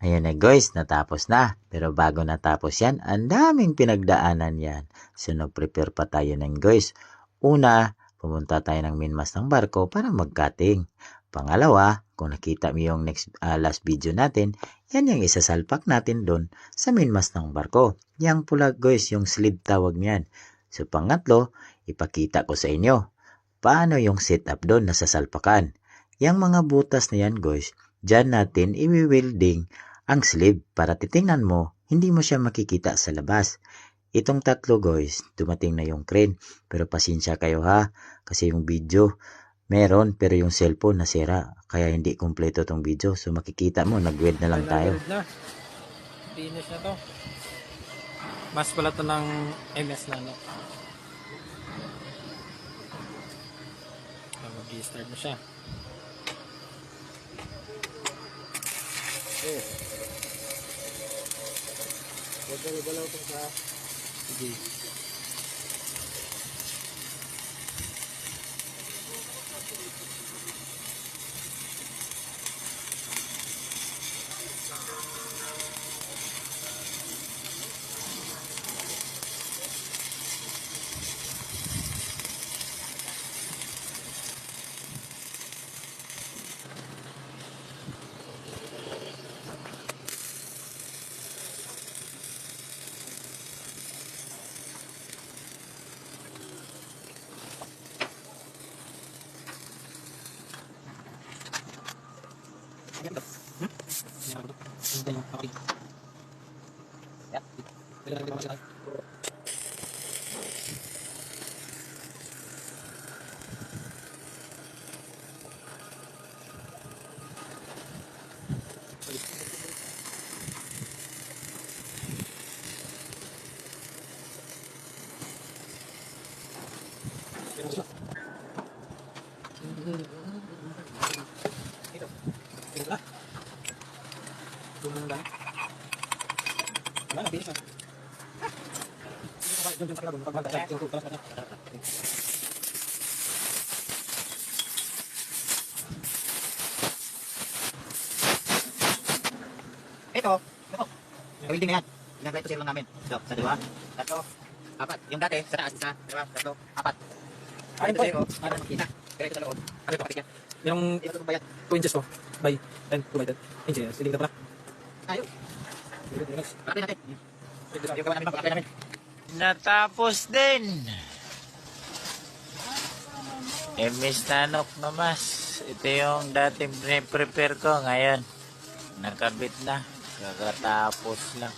Ayan na guys, natapos na. Pero bago natapos yan, ang daming pinagdaanan yan. So nag-prepare pa tayo ng guys. Una, pumunta tayo ng minmas ng barko para mag-cutting. Pangalawa, kung nakita mo yung next ah, last video natin, yan yung isasalpak natin doon sa minmas ng barko. Yang pula guys, yung sleeve tawag niyan. So pangatlo, ipakita ko sa inyo paano yung setup doon na sasalpakan. Yang mga butas na yan guys, dyan natin i-welding ang sleeve para titingnan mo, hindi mo siya makikita sa labas. Itong tatlo guys, dumating na yung crane. Pero pasensya kayo ha, kasi yung video meron pero yung cellphone nasira. Kaya hindi kumpleto tong video. So makikita mo, nag-weld na lang tayo. Na. Finish na to. Mas pala to ng MS na no. Ah, Mag-start na siya. Sige. Hindi mo pakita. Yeah. Gumanda. Wala na, bilis na. Doon, doon sa kalabon, pagbanta siya. Yung tutas na niya. Ito, ito. Welding na yan. Ginagay ito zero lang namin. Ito, sa dalawa, tatlo, apat. Yung dati, sa taas, isa, dalawa, tatlo, apat. Po. zero, para makita. Ito sa loob. Ano ito, katik yan. Yung Ito ito bayad. 2 inches to by 10 to by 10 inches. Hindi ka pala. Tayo. Pakatay natin. Yung gawa namin, pakatay namin. Natapos din. Emis Nanok Namas. Ito yung dating prepare ko ngayon. Nakabit na. Kakatapos lang.